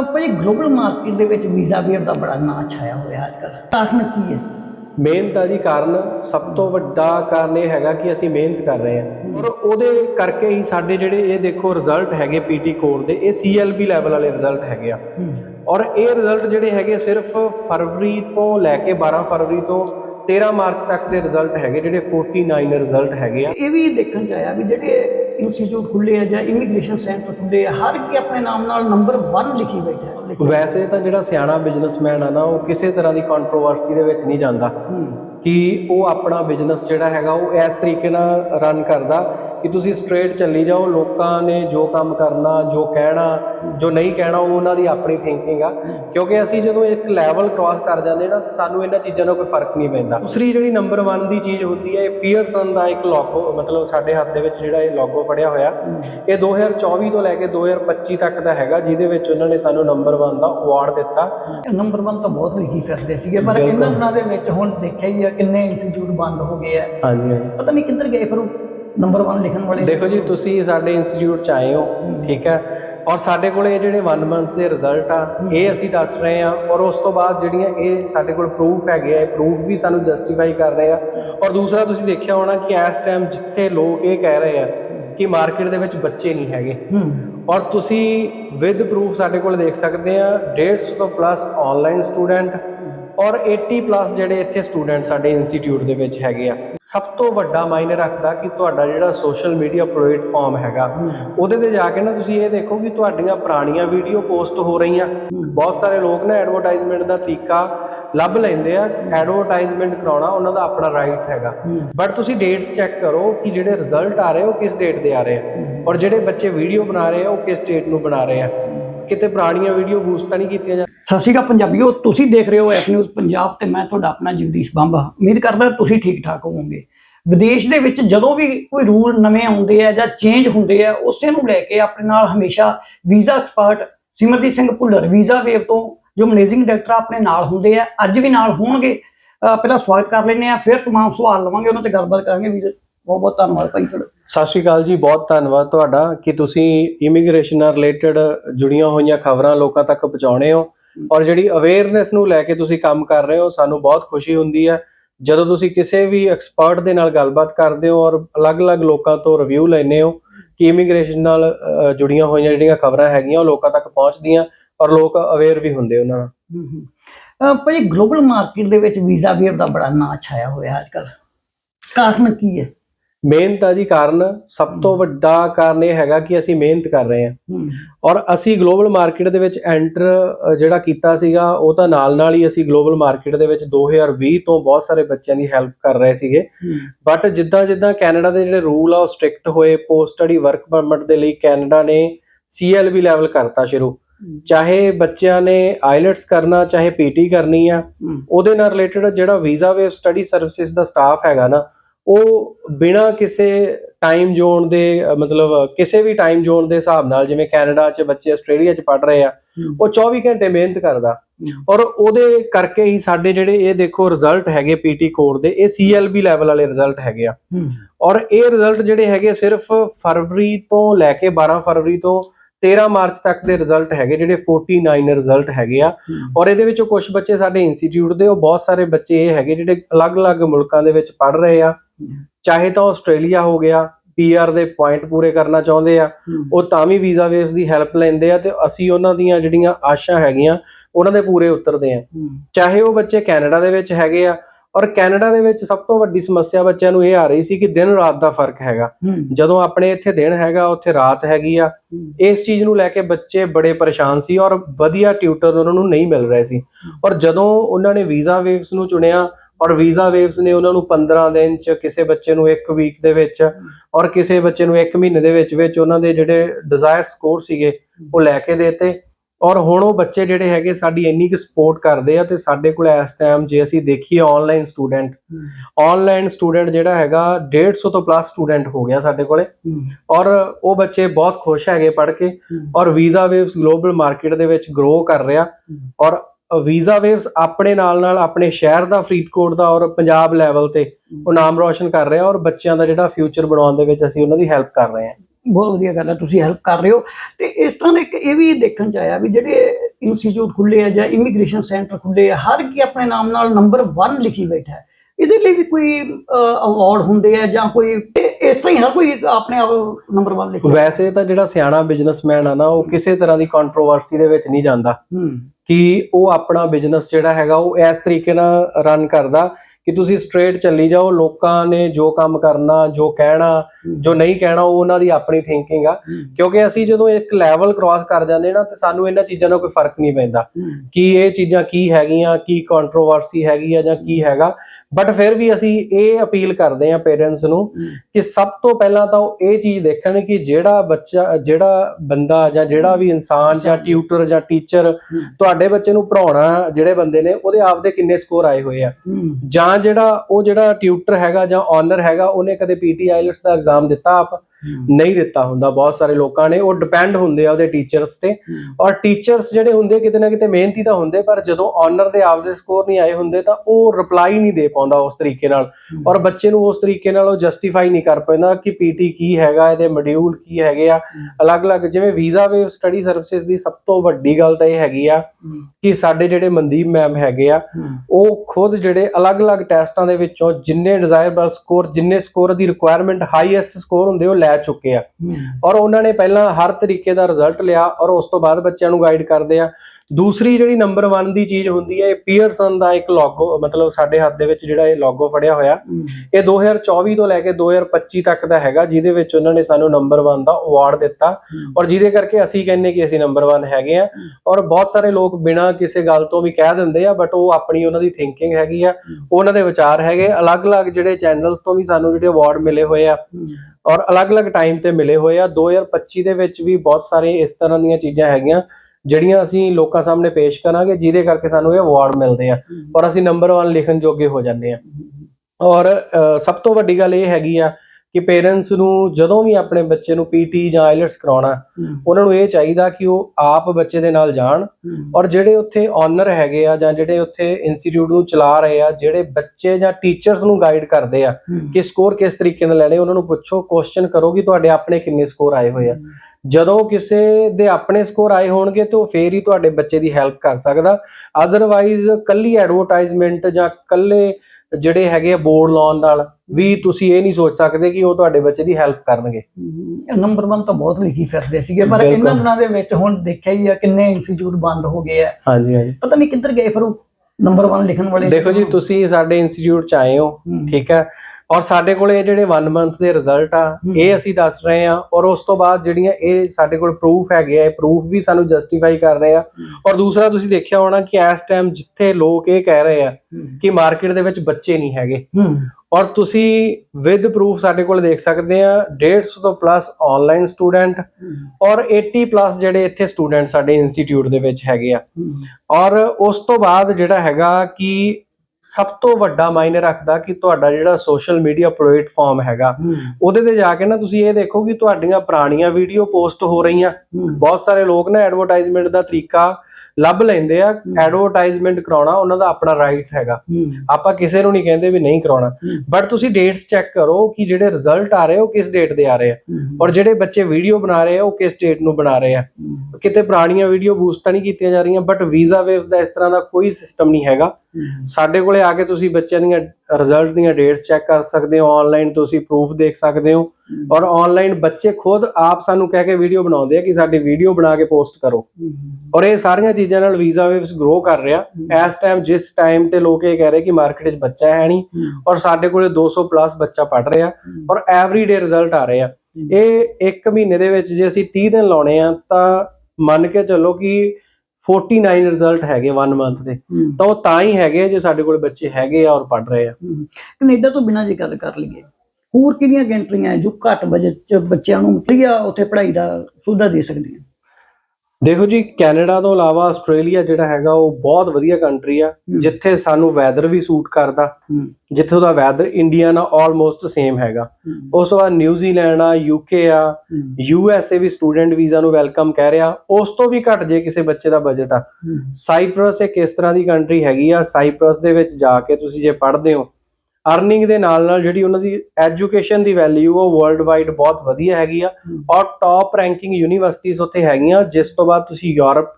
ਭਾਈ global market ਦੇ ਵਿੱਚ visa wear ਦਾ ਬੜਾ ਨਾਂ ਛਾਇਆ ਹੋਇਆ ਅੱਜ ਕੱਲ੍ਹ ਕਾਰਨ ਕੀ ਹੈ? ਮਿਹਨਤ ਦਾ ਜੀ ਕਾਰਨ। ਸਭ ਤੋਂ ਵੱਡਾ ਕਾਰਨ ਇਹ ਹੈਗਾ ਕਿ ਅਸੀਂ ਮਿਹਨਤ ਕਰ ਰਹੇ ਹਾਂ। ਔਰ ਉਹਦੇ ਕਰਕੇ ਹੀ ਸਾਡੇ ਜਿਹੜੇ ਇਹ ਦੇਖੋ ਰਿਜ਼ਲਟ ਹੈਗੇ ਪੀਟੀ ਕੋਰ ਦੇ ਇਹ ਸੀਐਲਬੀ ਲੈਵਲ ਵਾਲੇ ਰਿਜ਼ਲਟ ਹੈਗੇ ਆ। ਔਰ ਇਹ ਰਿਜ਼ਲਟ ਜਿਹੜੇ ਹੈਗੇ ਸਿਰਫ ਫਰਵਰੀ ਤੋਂ ਲੈ ਕੇ 12 ਫਰਵਰੀ ਤੋਂ 13 ਮਾਰਚ ਤੱਕ ਦੇ ਰਿਜ਼ਲਟ ਹੈਗੇ ਜਿਹੜੇ 49 ਰਿਜ਼ਲਟ ਹੈਗੇ ਆ। ਇਹ ਵੀ ਦੇਖਣ ਚ ਆਇਆ ਵੀ ਜਿਹੜੇ ਇੰਸਟੀਚਿਊਟ ਖੁੱਲੇ ਆ ਜਾਂ ਇਮੀਗ੍ਰੇਸ਼ਨ ਸੈਂਟਰ ਖੁੱਲੇ ਆ ਹਰ ਕੀ ਆਪਣੇ ਨਾਮ ਨਾਲ ਨੰਬਰ 1 ਲਿਖੀ ਬੈਠਾ ਵੈਸੇ ਤਾਂ ਜਿਹੜਾ ਸਿਆਣਾ ਬਿਜ਼ਨਸਮੈਨ ਆ ਨਾ ਉਹ ਕਿਸੇ ਤਰ੍ਹਾਂ ਦੀ ਕੰਟਰੋਵਰਸੀ ਦੇ ਵਿੱਚ ਨਹੀਂ ਜਾਂਦਾ। ਕਿ ਉਹ ਆਪਣਾ ਬਿਜ਼ਨਸ ਜਿਹੜਾ ਹੈਗਾ ਉਹ ਇਸ ਤਰੀਕੇ ਨਾਲ ਰਨ ਕਰਦਾ ਕਿ ਤੁਸੀਂ ਸਟ੍ਰੇਟ ਚੱਲੀ ਜਾਓ ਲੋਕਾਂ ਨੇ ਜੋ ਕੰਮ ਕਰਨਾ ਜੋ ਕਹਿਣਾ ਜੋ ਨਹੀਂ ਕਹਿਣਾ ਉਹ ਉਹਨਾਂ ਦੀ ਆਪਣੀ ਥਿੰਕਿੰਗ ਆ। ਕਿਉਂਕਿ ਅਸੀਂ ਜਦੋਂ ਇੱਕ ਲੈਵਲ ਕ੍ਰਾਸ ਕਰ ਜਾਂਦੇ ਨਾ ਸਾਨੂੰ ਇਹਨਾਂ ਚੀਜ਼ਾਂ ਦਾ ਕੋਈ ਫ਼ਰਕ ਨਹੀਂ ਪੈਂਦਾ। ਦੂਸਰੀ ਜਿਹੜੀ ਨੰਬਰ 1 ਦੀ ਚੀਜ਼ ਹੁੰਦੀ ਹੈ ਇਹ ਪੀਅਰਸਨ ਦਾ ਇੱਕ ਲੋਗੋ ਮਤਲਬ ਸਾਡੇ ਹੱਥ ਦੇ ਵਿੱਚ ਜਿਹੜਾ ਇਹ ਲੋਗੋ ਫੜਿਆ ਹੋਇਆ ਇਹ 2024 ਤੋਂ ਲੈ ਕੇ 2025 ਤੱਕ ਦਾ ਹੈਗਾ ਜਿਹਦੇ ਵਿੱਚ ਉਹਨਾਂ ਨੇ ਸਾਨੂੰ ਨੰਬਰ 1 ਦਾ ਅਵਾਰਡ ਦਿੱਤਾ। ਨੰਬਰ 1 ਤਾਂ ਬਹੁਤ ਲਿਖੀ ਫਿਰਦੇ ਸੀਗੇ ਪਰ ਇਹਨਾਂ ਦੇ ਵਿੱਚ ਹੁਣ ਦੇਖਿਆ ਹੀ ਆ ਕਿੰਨੇ ਇੰਸਟੀਚਿਊਟ ਬੰਦ ਹੋ ਗਏ ਆ। ਹਾਂਜੀ। ਪਤਾ ਨਹੀਂ ਕਿੱਧਰ ਗਏ ਫਿਰ ਉਹ ਨੰਬਰ 1 ਲਿਖਣ ਵਾਲੇ ਦੇਖੋ ਜੀ ਤੁਸੀਂ ਸਾਡੇ ਇੰਸਟੀਚਿਊਟ ਚ ਆਏ ਹੋ ਠੀਕ ਹੈ? ਔਰ ਸਾਡੇ ਕੋਲ ਇਹ ਜਿਹੜੇ 1 ਮੰਥ ਦੇ ਰਿਜ਼ਲਟ ਆ ਇਹ ਅਸੀਂ ਦੱਸ ਰਹੇ ਆ ਔਰ ਉਸ ਤੋਂ ਬਾਅਦ ਜਿਹੜੀਆਂ ਇਹ ਸਾਡੇ ਕੋਲ ਪ੍ਰੂਫ ਹੈਗੇ ਆ ਇਹ ਪ੍ਰੂਫ ਵੀ ਸਾਨੂੰ ਜਸਟੀਫਾਈ ਕਰ ਰਹੇ ਆ। ਔਰ ਦੂਸਰਾ ਤੁਸੀਂ ਦੇਖਿਆ ਹੋਣਾ ਕਿ ਇਸ ਟਾਈਮ ਜਿੱਥੇ ਲੋਕ ਇਹ ਕਹਿ ਰਹੇ ਆ ਕਿ ਮਾਰਕੀਟ ਦੇ ਵਿੱਚ ਬੱਚੇ ਨਹੀਂ ਹੈਗੇ। ਔਰ ਤੁਸੀਂ ਵਿਦ ਪ੍ਰੂਫ ਸਾਡੇ ਕੋਲ ਦੇਖ ਸਕਦੇ ਆ 150 ਤੋਂ ਪਲੱਸ ਆਨਲਾਈਨ ਸਟੂਡੈਂਟ ਔਰ 80 ਪਲੱਸ ਜਿਹੜੇ ਇੱਥੇ ਸਟੂਡੈਂਟ ਸਾਡੇ ਇੰਸਟੀਚਿਊਟ ਦੇ ਵਿੱਚ ਹੈਗੇ ਆ, ਸਭ ਤੋਂ ਵੱਡਾ ਮਾਇਨੇ ਰੱਖਦਾ ਕਿ ਤੁਹਾਡਾ ਜਿਹੜਾ ਸੋਸ਼ਲ ਮੀਡੀਆ ਪਲੇਟਫਾਰਮ ਹੈਗਾ, ਉਹਦੇ ਤੇ ਜਾ ਕੇ ਨਾ ਤੁਸੀਂ ਇਹ ਦੇਖੋ ਕਿ ਤੁਹਾਡੀਆਂ ਪੁਰਾਣੀਆਂ ਵੀਡੀਓ ਪੋਸਟ ਹੋ ਰਹੀਆਂ। ਬਹੁਤ ਸਾਰੇ ਲੋਕ ਨਾ ਐਡਵਰਟਾਈਜ਼ਮੈਂਟ ਦਾ ਤਰੀਕਾ ਲੱਭ ਲੈਂਦੇ ਆ ਐਡਵਰਟਾਈਜ਼ਮੈਂਟ ਕਰਾਉਣਾ ਉਹਨਾਂ ਦਾ ਆਪਣਾ ਰਾਈਟ ਹੈਗਾ। ਬਟ ਤੁਸੀਂ ਡੇਟਸ ਚੈੱਕ ਕਰੋ ਕਿ ਜਿਹੜੇ ਰਿਜ਼ਲਟ ਆ ਰਹੇ ਉਹ ਕਿਸ ਡੇਟ ਦੇ ਆ ਰਹੇ ਆ। ਔਰ ਜਿਹੜੇ ਬੱਚੇ ਵੀਡੀਓ ਬਣਾ ਰਹੇ ਆ, ਉਹ ਕਿਸ ਡੇਟ ਨੂੰ ਬਣਾ ਰਹੇ ਆ। ਕਿਤੇ ਪੁਰਾਣੀਆਂ ਵੀਡੀਓ ਬੂਸਟ ਤਾਂ ਨਹੀਂ ਕੀਤੀਆਂ ਜਾ ਸਤਿ ਸ਼੍ਰੀ ਅਕਾਲ ਪੰਜਾਬੀਓ, ਤੁਸੀਂ ਦੇਖ ਰਹੇ ਹੋ ਐਫ ਨਿਊਜ਼ ਪੰਜਾਬ ਤੇ ਮੈਂ ਤੁਹਾਡਾ ਆਪਣਾ ਜਗਦੀਸ਼ ਬੰਬਾ। ਉਮੀਦ ਕਰਦਾ ਤੁਸੀਂ ਠੀਕ ਠਾਕ ਹੋਵੋਗੇ। ਵਿਦੇਸ਼ ਦੇ ਵਿੱਚ ਜਦੋਂ ਵੀ ਕੋਈ ਰੂਲ ਨਵੇਂ ਆਉਂਦੇ ਆ ਜਾਂ ਚੇਂਜ ਹੁੰਦੇ ਆ, ਉਸੇ ਨੂੰ ਲੈ ਕੇ ਆਪਣੇ ਨਾਲ ਹਮੇਸ਼ਾ visa expert Simarjeet Singh Bhullar visa wave ਤੋਂ ਜੋ ਮੈਨੇਜਿੰਗ ਡਾਇਰੈਕਟਰ ਆਪਣੇ ਨਾਲ ਹੁੰਦੇ ਆ, ਅੱਜ ਵੀ ਨਾਲ ਹੋਣਗੇ। ਪਹਿਲਾਂ ਸਵਾਗਤ ਕਰ ਲੈਂਦੇ ਆ ਫਿਰ ਤਮਾਮ ਸਵਾਲ ਲਵਾਂਗੇ, ਉਹਨਾਂ ਤੇ ਗੱਲਬਾਤ ਕਰਾਂਗੇ। ਵੀਜ਼ਾ ਬਹੁਤ ਬਹੁਤ ਧੰਨਵਾਦ ਭਾਈ ਤੁਹਾਡਾ। ਸਤਿ ਸ਼੍ਰੀ ਅਕਾਲ ਜੀ, ਬਹੁਤ ਧੰਨਵਾਦ ਤੁਹਾਡਾ ਕਿ ਤੁਸੀਂ ਇਮੀਗ੍ਰੇਸ਼ਨ ਨਾਲ ਰਿਲੇਟਡ ਜੁੜੀਆਂ ਹੋਈਆਂ ਖਬਰਾਂ ਲੋਕਾਂ ਤੱਕ ਪਹੁੰਚਾਉਣੇ ਹੋ। ਔਰ ਜਿਹੜੀ ਅਵੇਅਰਨੈਸ ਨੂੰ ਲੈ ਕੇ ਤੁਸੀਂ ਕੰਮ ਕਰ ਰਹੇ ਹੋ ਸਾਨੂੰ ਬਹੁਤ ਖੁਸ਼ੀ ਹੁੰਦੀ ਹੈ ਜਦੋਂ ਤੁਸੀਂ ਕਿਸੇ ਵੀ ਐਕਸਪਰਟ ਦੇ ਨਾਲ ਗੱਲਬਾਤ ਕਰਦੇ ਹੋ ਔਰ ਅਲੱਗ-ਅਲੱਗ ਲੋਕਾਂ ਤੋਂ ਰਿਵਿਊ ਲੈਂਦੇ ਹੋ ਕਿ ਇਮੀਗ੍ਰੇਸ਼ਨ ਨਾਲ ਜੁੜੀਆਂ ਹੋਈਆਂ ਜਿਹੜੀਆਂ ਖਬਰਾਂ ਹੈਗੀਆਂ ਉਹ ਲੋਕਾਂ ਤੱਕ ਪਹੁੰਚਦੀਆਂ ਔਰ ਲੋਕ ਅਵੇਅਰ ਵੀ ਹੁੰਦੇ ਉਹਨਾਂ ਨਾਲ। ਭਾਈ ਗਲੋਬਲ ਮਾਰਕੀਟ ਦੇ ਵਿੱਚ ਵੀਜ਼ਾ ਵੇਅਰ ਦਾ ਬੜਾ ਨਾਂ ਛਾਇਆ ਹੋਇਆ ਅੱਜ ਕੱਲ੍ਹ ਕਾਰਨ ਕੀ ਹੈ? ਮਿਹਨਤ ਦਾ ਜੀ ਕਾਰਨ ਸਭ ਤੋਂ ਵੱਡਾ ਕਾਰਨ ਇਹ ਹੈਗਾ ਕਿ ਅਸੀਂ ਮਿਹਨਤ ਕਰ ਰਹੇ ਹਾਂ। ਔਰ ਅਸੀਂ ਗਲੋਬਲ ਮਾਰਕੀਟ ਦੇ ਵਿੱਚ ਐਂਟਰ ਜਿਹੜਾ ਕੀਤਾ ਸੀਗਾ ਉਹ ਤਾਂ ਨਾਲ ਨਾਲ ਹੀ ਅਸੀਂ ਗਲੋਬਲ ਮਾਰਕੀਟ ਦੇ ਵਿੱਚ 2020 ਤੋਂ ਬਹੁਤ ਸਾਰੇ ਬੱਚਿਆਂ ਦੀ ਹੈਲਪ ਕਰ ਰਹੇ ਸੀਗੇ। ਬਟ ਜਿੱਦਾਂ ਜਿੱਦਾਂ ਕੈਨੇਡਾ ਦੇ ਜਿਹੜੇ ਰੂਲ ਆ ਉਹ ਸਟ੍ਰਿਕਟ ਹੋਏ ਪੋਸਟ ਸਟੱਡੀ ਵਰਕ ਪਰਮਿਟ ਦੇ ਲਈ ਕੈਨੇਡਾ ਨੇ ਸੀਐਲਬੀ ਲੈਵਲ ਕਰਤਾ ਸ਼ੁਰੂ। ਚਾਹੇ ਬੱਚਿਆਂ ਨੇ ਆਈਲਟਸ ਕਰਨਾ ਚਾਹੇ ਪੀਟੀ ਕਰਨੀ ਆ ਉਹਦੇ ਨਾਲ ਰਿਲੇਟਡ ਜਿਹੜਾ ਵੀਜ਼ਾ ਵੇਵ ਸਟੱਡੀ ਸਰਵਿਸਿਜ਼ ਦਾ ਸਟਾਫ ਹੈਗਾ ਨਾ ਉਹ ਬਿਨਾ ਕਿਸੇ ਟਾਈਮ ਜ਼ੋਨ ਦੇ ਮਤਲਬ ਕਿਸੇ ਵੀ ਟਾਈਮ ਜ਼ੋਨ ਦੇ ਹਿਸਾਬ ਨਾਲ ਜਿਵੇਂ ਕੈਨੇਡਾ 'ਚ ਬੱਚੇ ਆਸਟ੍ਰੇਲੀਆ 'ਚ ਪੜ ਰਹੇ ਆ। ਉਹ 24 ਘੰਟੇ ਮਿਹਨਤ ਕਰਦਾ। ਔਰ ਉਹਦੇ ਕਰਕੇ ਹੀ ਸਾਡੇ ਜਿਹੜੇ ਇਹ ਦੇਖੋ ਰਿਜ਼ਲਟ ਹੈਗੇ ਪੀਟੀ ਕੋਰ ਦੇ ਇਹ ਸੀਐਲਬੀ ਲੈਵਲ ਵਾਲੇ ਰਿਜ਼ਲਟ ਹੈਗੇ ਆ। ਔਰ ਇਹ ਰਿਜ਼ਲਟ ਜਿਹੜੇ ਹੈਗੇ ਸਿਰਫ ਫਰਵਰੀ ਤੋਂ ਲੈ ਕੇ 12 ਫਰਵਰੀ ਤੋਂ 13 ਮਾਰਚ ਤੱਕ ਦੇ ਰਿਜ਼ਲਟ ਹੈਗੇ ਜਿਹੜੇ 49 ਰਿਜ਼ਲਟ ਹੈਗੇ ਆ। ਔਰ ਇਹਦੇ ਵਿੱਚੋਂ ਕੁਝ ਬੱਚੇ ਸਾਡੇ ਇੰਸਟੀਚਿਊਟ ਦੇ ਉਹ ਬਹੁਤ ਸਾਰੇ ਬੱਚੇ ਇਹ ਹੈਗੇ ਜਿਹੜੇ ਅਲੱਗ-ਅਲੱਗ ਮੁਲਕਾਂ ਦੇ ਵਿੱਚ ਪੜ ਰਹੇ ਆ। ਚਾਹੇ ਤਾਂ ਆਸਟ੍ਰੇਲੀਆ ਹੋ ਗਿਆ ਪੀਆਰ ਦੇ ਪੁਆਇੰਟ ਪੂਰੇ ਕਰਨਾ ਚਾਹੁੰਦੇ ਆ ਉਹ ਤਾਂ ਵੀ ਵੀਜ਼ਾ ਵੇਸ ਦੀ ਹੈਲਪ ਲੈਂਦੇ ਆ ਤੇ ਅਸੀਂ ਉਹਨਾਂ ਦੀਆਂ ਜਿਹੜੀਆਂ ਆਸ਼ਾ ਹੈਗੀਆਂ ਉਹਨਾਂ ਦੇ ਪੂਰੇ ਉਤਰਦੇ ਆ। ਚਾਹੇ ਉਹ ਬੱਚੇ ਕੈਨੇਡਾ ਦੇ ਵਿੱਚ ਹੈਗੇ ਆ ਔਰ ਕੈਨੇਡਾ ਦੇ ਵਿੱਚ ਸਭ ਤੋਂ ਵੱਡੀ ਸਮੱਸਿਆ ਬੱਚਿਆਂ ਨੂੰ ਇਹ ਆ ਰਹੀ ਸੀ ਕਿ ਦਿਨ ਰਾਤ ਦਾ ਫ਼ਰਕ ਹੈਗਾ। ਜਦੋਂ ਆਪਣੇ ਇੱਥੇ ਦਿਨ ਹੈਗਾ ਉੱਥੇ ਰਾਤ ਹੈਗੀ ਆ ਇਸ ਚੀਜ਼ ਨੂੰ ਲੈ ਕੇ ਬੱਚੇ ਬੜੇ ਪਰੇਸ਼ਾਨ ਸੀ ਔਰ ਵਧੀਆ ਟਿਊਟਰ ਉਹਨਾਂ ਨੂੰ ਨਹੀਂ ਮਿਲ ਰਹੇ ਸੀ। ਔਰ ਜਦੋਂ ਉਹਨਾਂ ਨੇ ਵੀਜ਼ਾ ਵੇਵਸ ਨੂੰ ਚੁਣਿਆ ਔਰ ਵੀਜ਼ਾ ਵੇਵਸ ਨੇ ਉਹਨਾਂ ਨੂੰ 15 ਦਿਨ ਚ ਕਿਸੇ ਬੱਚੇ ਨੂੰ 1 ਵੀਕ ਦੇ ਵਿੱਚ ਔਰ ਕਿਸੇ ਬੱਚੇ ਨੂੰ 1 ਮਹੀਨੇ ਦੇ ਵਿੱਚ ਵਿੱਚ ਉਹਨਾਂ ਦੇ ਜਿਹੜੇ ਡਿਜ਼ਾਇਰ ਸਕੋਰ ਸੀਗੇ, ਉਹ ਲੈ ਕੇ ਦੇਤੇ। ਔਰ ਹੁਣ ਉਹ ਬੱਚੇ ਜਿਹੜੇ ਹੈਗੇ ਸਾਡੀ ਇੰਨੀ ਕੁ ਸਪੋਰਟ ਕਰਦੇ ਆ ਤੇ ਸਾਡੇ ਕੋਲ ਇਸ ਟਾਈਮ ਜੇ ਅਸੀਂ ਦੇਖੀਏ ਆਨਲਾਈਨ ਸਟੂਡੈਂਟ ਆਨਲਾਈਨ ਸਟੂਡੈਂਟ ਜਿਹੜਾ ਹੈਗਾ 150 ਤੋਂ ਪਲੱਸ ਸਟੂਡੈਂਟ ਹੋ ਗਿਆ ਸਾਡੇ ਕੋਲੇ। ਔਰ ਉਹ ਬੱਚੇ ਬਹੁਤ ਖੁਸ਼ ਹੈਗੇ ਪੜ੍ਹ ਕੇ। ਔਰ ਵੀਜ਼ਾ ਵੇਵਸ ਗਲੋਬਲ ਮਾਰਕੀਟ ਦੇ ਵਿੱਚ ਗਰੋ ਕਰ ਰਿਹਾ। ਔਰ ਵੀਜ਼ਾ ਵੇਵਸ ਆਪਣੇ ਨਾਲ ਨਾਲ ਆਪਣੇ ਸ਼ਹਿਰ ਦਾ ਫਰੀਦਕੋਟ ਦਾ ਔਰ ਪੰਜਾਬ ਲੈਵਲ ਤੇ ਉਹ ਨਾਮ ਰੋਸ਼ਨ ਕਰ ਰਿਹਾ ਔਰ ਬੱਚਿਆਂ ਦਾ ਜਿਹੜਾ ਫਿਊਚਰ ਬਣਾਉਣ ਦੇ ਵਿੱਚ ਅਸੀਂ ਉਹਨਾਂ ਦੀ ਹੈਲਪ ਕਰ ਰਹੇ ਹਾਂ। ਬਹੁਤ ਵਧੀਆ ਗੱਲ ਹੈ ਤੁਸੀਂ ਹੈਲਪ ਕਰ ਰਹੇ ਹੋ। ਤੇ ਇਸ ਤਰ੍ਹਾਂ ਦਾ ਇੱਕ ਇਹ ਵੀ ਦੇਖਣ ਚ ਆਇਆ ਵੀ ਜਿਹੜੇ ਇੰਸਟੀਚਿਊਟ ਖੁੱਲੇ ਆ ਜਾਂ ਇਮੀਗ੍ਰੇਸ਼ਨ ਸੈਂਟਰ ਖੁੱਲੇ ਆ ਹਰ ਕੀ ਆਪਣੇ ਨਾਮ ਨਾਲ ਨੰਬਰ 1 ਲਿਖੀ ਬੈਠਾ ਹੈ। ਇਹਦੇ ਲਈ ਵੀ ਕੋਈ ਅਵਾਰਡ ਹੁੰਦੇ ਆ ਜਾਂ ਕੋਈ ਇਸ ਤਰ੍ਹਾਂ ਹੀ ਹਰ ਕੋਈ ਆਪਣੇ ਆਪ ਨੰਬਰ 1 ਲਿਖਦਾ ਵੈਸੇ ਤਾਂ ਜਿਹੜਾ ਸਿਆਣਾ ਬਿਜ਼ਨਸਮੈਨ ਆ ਨਾ ਉਹ ਕਿਸੇ ਤਰ੍ਹਾਂ ਦੀ ਕੰਟਰੋਵਰਸੀ ਦੇ ਵਿੱਚ ਨਹੀਂ ਜਾਂਦਾ। ਕਿ ਉਹ ਆਪਣਾ ਬਿਜ਼ਨਸ ਜਿਹੜਾ ਹੈਗਾ ਉਹ ਇਸ ਤਰੀਕੇ ਨਾਲ ਰਨ ਕਰਦਾ ਕਿ ਤੁਸੀਂ ਸਟ੍ਰੇਟ ਚੱਲੀ ਜਾਓ ਲੋਕਾਂ ਨੇ ਜੋ ਕੰਮ ਕਰਨਾ ਜੋ ਕਹਿਣਾ ਜੋ ਨਹੀਂ ਕਹਿਣਾ ਉਹ ਉਹਨਾਂ ਦੀ ਆਪਣੀ ਥਿੰਕਿੰਗ ਆ। ਕਿਉਂਕਿ ਅਸੀਂ ਜਦੋਂ ਇੱਕ ਲੈਵਲ ਕ੍ਰਾਸ ਕਰ ਜਾਂਦੇ ਨਾ ਤੇ ਸਾਨੂੰ ਇਹਨਾਂ ਚੀਜ਼ਾਂ ਦਾ ਕੋਈ ਫ਼ਰਕ ਨਹੀਂ ਪੈਂਦਾ ਕਿ ਇਹ ਚੀਜ਼ਾਂ ਕੀ ਹੈਗੀਆਂ ਕੀ ਕੰਟਰੋਵਰਸੀ ਹੈਗੀ ਆ ਜਾਂ ਕੀ ਹੈਗਾ। ਬਟ ਫਿਰ ਵੀ ਅਸੀਂ ਇਹ ਅਪੀਲ ਕਰਦੇ ਆ ਪੇਰੈਂਟਸ ਨੂੰ ਕਿ ਸਭ ਤੋਂ ਪਹਿਲਾਂ ਤਾਂ ਉਹ ਇਹ ਚੀਜ਼ ਦੇਖਣ ਕਿ ਜਿਹੜਾ ਬੱਚਾ ਜਿਹੜਾ ਬੰਦਾ ਜਾਂ ਜਿਹੜਾ ਵੀ ਇਨਸਾਨ ਜਾਂ ਟਿਊਟਰ ਜਾਂ ਟੀਚਰ ਤੁਹਾਡੇ ਬੱਚੇ ਨੂੰ ਪੜਾਉਣਾ ਜਿਹੜੇ ਬੰਦੇ ਨੇ ਉਹਦੇ ਆਪਦੇ ਕਿੰਨੇ ਸਕੋਰ ਆਏ ਹੋਏ ਆ। ਜਾਂ ਜਿਹੜਾ ਉਹ ਜਿਹੜਾ ਟਿਊਟਰ ਹੈਗਾ ਜਾਂ ਓਨਰ ਹੈਗਾ ਉਹਨੇ ਕਦੇ ਪੀਟੀ ਆਈਲਟਸ ਦਾ ਐਗਜ਼ਾਮ ਦਿੱਤਾ ਆਪ? ਨਹੀਂ ਦਿੱਤਾ ਹੁੰਦਾ। ਬਹੁਤ ਸਾਰੇ ਲੋਕਾਂ ਨੇ ਉਹ ਡਿਪੈਂਡ ਹੁੰਦੇ ਆ ਉਹਦੇ ਟੀਚਰਸ ਤੇ। ਔਰ ਟੀਚਰਸ ਜਿਹੜੇ ਹੁੰਦੇ ਕਿਤੇ ਨਾ ਕਿਤੇ ਮਿਹਨਤੀ ਤਾਂ ਹੁੰਦੇ ਪਰ ਜਦੋਂ ਓਨਰ ਦੇ ਆਪਦੇ ਸਕੋਰ ਨਹੀਂ ਆਏ ਹੁੰਦੇ ਤਾਂ ਉਹ ਰਿਪਲਾਈ ਨਹੀਂ ਦੇ ਪਾਉਂਦਾ ਉਸ ਤਰੀਕੇ ਨਾਲ। ਔਰ ਬੱਚੇ ਨੂੰ ਉਸ ਤਰੀਕੇ ਨਾਲ ਉਹ ਜਸਟੀਫਾਈ ਨਹੀਂ ਕਰ ਪਾਉਂਦਾ ਕਿ ਪੀਟੀ ਕੀ ਹੈਗਾ ਇਹਦੇ ਮੋਡਿਊਲ ਕੀ ਹੈਗੇ ਆ। ਅਲੱਗ-ਅਲੱਗ ਜਿਵੇਂ ਵੀਜ਼ਾ ਵੇ ਸਟੱਡੀ ਸਰਵਿਸਿਜ਼ ਦੀ ਸਭ ਤੋਂ ਵੱਡੀ ਗੱਲ ਤਾਂ ਇਹ ਹੈਗੀ ਆ ਕਿ ਸਾਡੇ ਜਿਹੜੇ ਮਨਦੀਪ ਮੈਮ ਹੈਗੇ ਆ ਉਹ ਖੁਦ ਜਿਹੜੇ ਅਲੱਗ-ਅਲੱਗ ਟੈਸਟਾਂ ਦੇ ਵਿੱਚੋਂ ਜਿੰਨੇ ਡਿਜ਼ਾਇਰਬਲ ਸਕੋਰ ਜਿੰਨੇ ਸਕੋਰ ਦੀ ਰਿਕੁਆਇਰਮੈਂਟ ਹਾਈਐਸਟ ਸਕੋਰ ਹੁੰਦੇ ਉਹ ਲੈ ਚੁੱਕੇ ਆ। ਔਰ ਉਹਨਾਂ ਨੇ ਪਹਿਲਾਂ ਹਰ ਤਰੀਕੇ ਦਾ ਰਿਜ਼ਲਟ ਲਿਆ ਔਰ ਉਸ ਤੋਂ ਬਾਅਦ ਬੱਚਿਆਂ ਨੂੰ ਗਾਈਡ ਕਰਦੇ ਆ। ਦੂਸਰੀ ਜਿਹੜੀ ਨੰਬਰ 1 ਦੀ ਚੀਜ਼ ਹੁੰਦੀ ਹੈ ਇਹ ਪੀਅਰਸਨ ਦਾ ਇੱਕ ਲੋਗੋ ਮਤਲਬ ਸਾਡੇ ਹੱਥ ਦੇ ਵਿੱਚ ਜਿਹੜਾ ਇਹ ਲੋਗੋ ਫੜਿਆ ਹੋਇਆ ਇਹ 2024 ਤੋਂ ਲੈ ਕੇ 2025 ਤੱਕ ਦਾ ਹੈਗਾ ਜਿਹਦੇ ਵਿੱਚ ਉਹਨਾਂ ਨੇ ਸਾਨੂੰ ਨੰਬਰ 1 ਦਾ ਅਵਾਰਡ ਦਿੱਤਾ ਔਰ ਜਿਹਦੇ ਕਰਕੇ ਅਸੀਂ ਕਹਿੰਨੇ ਕਿ ਅਸੀਂ ਨੰਬਰ 1 ਹੈਗੇ ਆ ਔਰ ਬਹੁਤ ਸਾਰੇ ਲੋਕ ਬਿਨਾਂ ਕਿਸੇ ਗੱਲ ਤੋਂ ਵੀ ਕਹਿ ਦਿੰਦੇ ਆ ਬਟ ਉਹ ਆਪਣੀ ਉਹਨਾਂ ਦੀ ਥਿੰਕਿੰਗ ਹੈਗੀ ਆ ਉਹਨਾਂ ਦੇ ਵਿਚਾਰ ਹੈਗੇ ਅਲੱਗ-ਅਲੱਗ ਜਿਹੜੇ ਚੈਨਲਸ ਤੋਂ ਵੀ ਸਾਨੂੰ ਜਿਹੜੇ ਅਵਾਰਡ ਮਿਲੇ ਹੋਏ ਆ ਔਰ ਅਲੱਗ-ਅਲੱਗ ਟਾਈਮ ਤੇ ਮਿਲੇ ਹੋਏ ਆ 2025 ਦੇ ਵਿੱਚ ਵੀ ਬਹੁਤ ਸਾਰੇ ਇਸ ਤਰ੍ਹਾਂ ਦੀਆਂ ਚੀਜ਼ਾਂ ਹੈਗੀਆਂ ਜਿਹੜੀਆਂ ਅਸੀਂ ਲੋਕਾਂ ਸਾਹਮਣੇ ਪੇਸ਼ ਕਰਾਂਗੇ ਜਿਹਦੇ ਕਰਕੇ ਸਾਨੂੰ ਇਹ ਅਵਾਰਡ ਮਿਲਦੇ ਆ। ਔਰ ਅਸੀਂ ਨੰਬਰ 1 ਲਿਖਣ ਜੋਗੇ ਹੋ ਜਾਂਦੇ ਆ। ਔਰ ਸਭ ਤੋਂ ਵੱਡੀ ਗੱਲ ਇਹ ਹੈਗੀ ਆ ਕਿ ਪੇਰੈਂਟਸ ਨੂੰ ਜਦੋਂ ਵੀ ਆਪਣੇ ਬੱਚੇ ਨੂੰ ਪੀਟੀ ਜਾਂ ਆਈਲਟਸ ਕਰਾਉਣਾ ਉਹਨਾਂ ਨੂੰ ਇਹ ਚਾਹੀਦਾ ਕਿ ਉਹ ਆਪ ਬੱਚੇ ਦੇ ਨਾਲ ਜਾਣ। ਔਰ ਜਿਹੜੇ ਉੱਥੇ ਓਨਰ ਹੈਗੇ ਆ ਜਾਂ ਜਿਹੜੇ ਉੱਥੇ ਇੰਸਟੀਚਿਊਟ ਨੂੰ ਚਲਾ ਰਹੇ ਆ ਜਿਹੜੇ ਬੱਚੇ ਜਾਂ ਟੀਚਰਸ ਨੂੰ ਗਾਈਡ ਕਰਦੇ ਆ ਕਿ ਸਕੋਰ ਕਿਸ ਤਰੀਕੇ ਨਾਲ ਲੈਣੇ ਉਹਨਾਂ ਨੂੰ ਪੁੱਛੋ ਕੁਐਸਚਨ ਕਰੋ ਕਿ ਤੁਹਾਡੇ ਆਪਣੇ ਕਿੰਨੇ ਸਕੋਰ ਆਏ ਹੋਏ ਆ। ਜਦੋਂ ਕਿਸੇ ਦੇ ਆਪਣੇ ਸਕੋਰ ਆਏ ਹੋਣਗੇ ਤੇ ਉਹ ਫੇਰ ਹੀ ਤੁਹਾਡੇ ਬੱਚੇ ਦੀ ਹੈਲਪ ਕਰ ਸਕਦਾ। ਅਦਰਵਾਈਜ਼ ਕੱਲੀ ਐਡਵਰਟਾਈਜ਼ਮੈਂਟ ਜਾਂ ਕੱਲੇ ਜਿਹੜੇ ਹੈਗੇ ਬੋਰਡ ਲਾਉਣ ਨਾਲ ਵੀ ਤੁਸੀਂ ਇਹ ਨਹੀਂ ਸੋਚ ਸਕਦੇ ਕਿ ਉਹ ਤੁਹਾਡੇ ਬੱਚੇ ਦੀ ਹੈਲਪ ਕਰਨਗੇ। ਨੰਬਰ 1 ਤਾਂ ਬਹੁਤ ਲਿਖੀ ਫਿਰਦੇ ਸੀਗੇ ਪਰ। ਇਹਨਾਂ ਦਿਨਾਂ ਦੇ ਵਿੱਚ ਹੁਣ ਦੇਖਿਆ ਹੀ ਆ ਕਿੰਨੇ ਇੰਸਟੀਚਿਊਟ ਬੰਦ ਹੋ ਗਏ ਆ। ਹਾਂਜੀ ਹਾਂਜੀ। ਪਤਾ ਨਹੀਂ ਕਿੱਧਰ ਗਏ ਫਿਰ ਉਹ ਨੰਬਰ 1 ਲਿਖਣ ਵਾਲੇ ਦੇਖੋ ਜੀ ਤੁਸੀਂ ਸਾਡੇ ਇੰਸਟੀਚਿਊਟ ਚ ਆਏ ਹੋ। ਠੀਕ ਹੈ। ਔਰ ਸਾਡੇ ਕੋਲ ਇਹ ਜਿਹੜੇ 1 ਮੰਥ ਦੇ ਰਿਜ਼ਲਟ ਆ। ਇਹ ਅਸੀਂ ਦੱਸ ਰਹੇ ਆ ਔਰ ਉਸ ਤੋਂ ਬਾਅਦ ਜਿਹੜੀਆਂ ਇਹ ਸਾਡੇ ਕੋਲ ਪ੍ਰੂਫ ਹੈਗੇ ਆ ਇਹ ਪ੍ਰੂਫ ਵੀ ਸਾਨੂੰ ਜਸਟੀਫਾਈ ਕਰ ਰਹੇ ਆ। ਔਰ ਦੂਸਰਾ ਤੁਸੀਂ ਦੇਖਿਆ ਹੋਣਾ ਕਿ ਇਸ ਟਾਈਮ ਜਿੱਥੇ ਲੋਕ ਇਹ ਕਹਿ ਰਹੇ ਆ ਕਿ ਮਾਰਕੀਟ ਦੇ ਵਿੱਚ ਬੱਚੇ ਨਹੀਂ ਹੈਗੇ। ਔਰ ਤੁਸੀਂ ਵਿਦ ਪ੍ਰੂਫ ਸਾਡੇ ਕੋਲ ਦੇਖ ਸਕਦੇ ਆ 150 ਤੋਂ ਪਲੱਸ ਆਨਲਾਈਨ ਸਟੂਡੈਂਟ ਔਰ 80 ਪਲੱਸ ਜਿਹੜੇ ਇੱਥੇ ਸਟੂਡੈਂਟ ਸਾਡੇ ਇੰਸਟੀਚਿਊਟ ਦੇ ਵਿੱਚ ਹੈਗੇ ਆ। ਔਰ ਉਸ ਤੋਂ ਬਾਅਦ ਜਿਹੜਾ ਹੈਗਾ ਕਿ ਸਭ ਤੋਂ ਵੱਡਾ ਮਾਇਨੇ ਰੱਖਦਾ ਕਿ ਤੁਹਾਡਾ ਜਿਹੜਾ ਸੋਸ਼ਲ ਮੀਡੀਆ ਪਲੇਟਫਾਰਮ ਹੈਗਾ ਉਹਦੇ ਤੇ ਜਾ ਕੇ ਨਾ ਤੁਸੀਂ ਇਹ ਦੇਖੋ ਕਿ ਤੁਹਾਡੀਆਂ ਪੁਰਾਣੀਆਂ ਵੀਡੀਓ ਪੋਸਟ ਹੋ ਰਹੀਆਂ। ਬਹੁਤ ਸਾਰੇ ਲੋਕ ਨਾ ਐਡਵਰਟਾਈਜ਼ਮੈਂਟ ਦਾ ਤਰੀਕਾ ਲੱਭ ਲੈਂਦੇ ਆ ਐਡਵਰਟਾਈਜ਼ਮੈਂਟ ਕਰਾਉਣਾ ਉਹਨਾਂ ਦਾ ਆਪਣਾ ਰਾਈਟ ਹੈਗਾ। ਆਪਾਂ ਕਿਸੇ ਨੂੰ ਨਹੀਂ ਕਹਿੰਦੇ ਵੀ ਨਹੀਂ ਕਰਾਉਣਾ। ਬਟ ਤੁਸੀਂ ਡੇਟਸ ਚੈੱਕ ਕਰੋ ਕਿ ਜਿਹੜੇ ਰਿਜ਼ਲਟ ਆ ਰਹੇ ਉਹ ਕਿਸ ਡੇਟ ਦੇ ਆ ਰਹੇ ਆ। ਔਰ ਜਿਹੜੇ ਬੱਚੇ ਵੀਡੀਓ ਬਣਾ ਰਹੇ ਆ ਉਹ ਕਿਸ ਡੇਟ ਨੂੰ ਬਣਾ ਰਹੇ ਆ। ਕਿਤੇ ਪੁਰਾਣੀਆਂ ਵੀਡੀਓ ਬੂਸਟ ਤਾਂ ਨਹੀਂ ਕੀਤੀਆਂ ਜਾ ਰਹੀਆਂ ਬਟ ਵੀਜ਼ਾ ਵੇਵਸ ਦਾ ਇਸ ਤਰ੍ਹਾਂ ਦਾ ਕੋਈ ਸਿਸਟਮ ਨਹੀਂ ਹੈਗਾ। ਸਾਡੇ ਕੋਲੇ ਆ ਕੇ ਤੁਸੀਂ ਬੱਚਿਆਂ ਦੀਆਂ ਰਿਜ਼ਲਟ ਦੀਆਂ ਡੇਟਸ ਚੈੱਕ ਕਰ ਸਕਦੇ ਹੋ ਆਨਲਾਈਨ ਤੁਸੀਂ ਪ੍ਰੂਫ ਦੇਖ ਸਕਦੇ ਹੋ ਔਰ ਆਨਲਾਈਨ ਬੱਚੇ ਖੁਦ ਆਪ ਸਾਨੂੰ ਕਹਿ ਕੇ ਵੀਡੀਓ ਬਣਾਉਂਦੇ ਆ ਕਿ ਸਾਡੀ ਵੀਡੀਓ ਬਣਾ ਕੇ ਪੋਸਟ ਕਰੋ। ਔਰ ਇਹ ਸਾਰੀਆਂ ਚੀਜ਼ਾਂ ਨਾਲ ਵੀਜ਼ਾ ਵੇਵਸ ਗਰੋ ਕਰ ਰਿਹਾ। ਇਸ ਟਾਈਮ ਜਿਸ ਟਾਈਮ ਤੇ ਲੋਕ ਇਹ ਕਹਿ ਰਹੇ ਕਿ ਮਾਰਕੀਟ 'ਚ ਬੱਚਾ ਹੈ ਨਹੀਂ ਔਰ ਸਾਡੇ ਕੋਲੇ 200 ਪਲੱਸ ਬੱਚਾ ਪੜ ਰਿਹਾ ਔਰ ਐਵਰੀ ਡੇ ਰਿਜ਼ਲਟ ਆ ਰਹੇ ਆ। ਇਹ ਇੱਕ ਮਹੀਨੇ ਦੇ ਵਿੱਚ ਜੇ ਅਸੀਂ 30 ਦਿਨ ਲਾਉਣੇ ਆ ਤਾਂ ਮੰਨ ਕੇ ਚੱਲੋ ਕਿ 49 ਰਿਜ਼ਲਟ ਹੈਗੇ 1 ਮੰਥ ਦੇ। ਤਾਂ ਉਹ ਤਾਂ ਹੀ ਹੈਗੇ ਜੇ ਸਾਡੇ ਕੋਲ ਬੱਚੇ ਹੈਗੇ ਆ ਔਰ ਪੜ ਰਹੇ ਆ। ਕੈਨੇਡਾ ਤੋਂ ਬਿਨਾਂ ਜੇ ਗੱਲ ਕਰ ਲਈਏ ਹੋਰ ਕਿਹੜੀਆਂ ਕੰਟਰੀਆਂ ਜੋ ਘੱਟ ਬਜਟ ਚ ਬੱਚਿਆਂ ਨੂੰ ਵਧੀਆ ਉੱਥੇ ਪੜ੍ਹਾਈ ਦਾ ਸੁਵਿਧਾ ਦੇ ਸਕਦੀਆਂ? ਦੇਖੋ ਜੀ ਕੈਨੇਡਾ ਤੋਂ ਇਲਾਵਾ ਆਸਟ੍ਰੇਲੀਆ ਜਿਹੜਾ ਹੈਗਾ ਉਹ ਬਹੁਤ ਵਧੀਆ ਕੰਟਰੀ ਆ ਜਿੱਥੇ ਸਾਨੂੰ ਵੈਦਰ ਵੀ ਸੂਟ ਕਰਦਾ। ਜਿੱਥੇ ਉਹਦਾ ਵੈਦਰ ਇੰਡੀਆ ਨਾਲ ਆਲਮੋਸਟ ਸੇਮ ਹੈਗਾ। ਉਸ ਤੋਂ ਬਾਅਦ ਨਿਊਜ਼ੀਲੈਂਡ ਆ ਯੂਕੇ ਆ ਯੂ ਐਸ ਏ ਵੀ ਸਟੂਡੈਂਟ ਵੀਜ਼ਾ ਨੂੰ ਵੈਲਕਮ ਕਹਿ ਰਿਹਾ। ਉਸ ਤੋਂ ਵੀ ਘੱਟ ਜੇ ਕਿਸੇ ਬੱਚੇ ਦਾ ਬਜਟ ਆ। ਸਾਈਪ੍ਰਸ ਇੱਕ ਇਸ ਤਰ੍ਹਾਂ ਦੀ ਕੰਟਰੀ ਹੈਗੀ ਆ। ਸਾਈਪ੍ਰਸ ਦੇ ਵਿੱਚ ਜਾ ਕੇ ਤੁਸੀਂ ਜੇ ਪੜ੍ਹਦੇ ਹੋ ਅਰਨਿੰਗ ਦੇ ਨਾਲ ਨਾਲ ਜਿਹੜੀ ਉਹਨਾਂ ਦੀ ਐਜੂਕੇਸ਼ਨ ਦੀ ਵੈਲਿਊ ਉਹ ਵਰਲਡ ਵਾਈਡ ਬਹੁਤ ਵਧੀਆ ਹੈਗੀ ਆ ਔਰ ਟਾਪ ਰੈਂਕਿੰਗ ਯੂਨੀਵਰਸਿਟੀਆਂ ਉੱਥੇ ਹੈਗੀਆਂ ਜਿਸ ਤੋਂ ਬਾਅਦ ਤੁਸੀਂ ਯੂਰਪ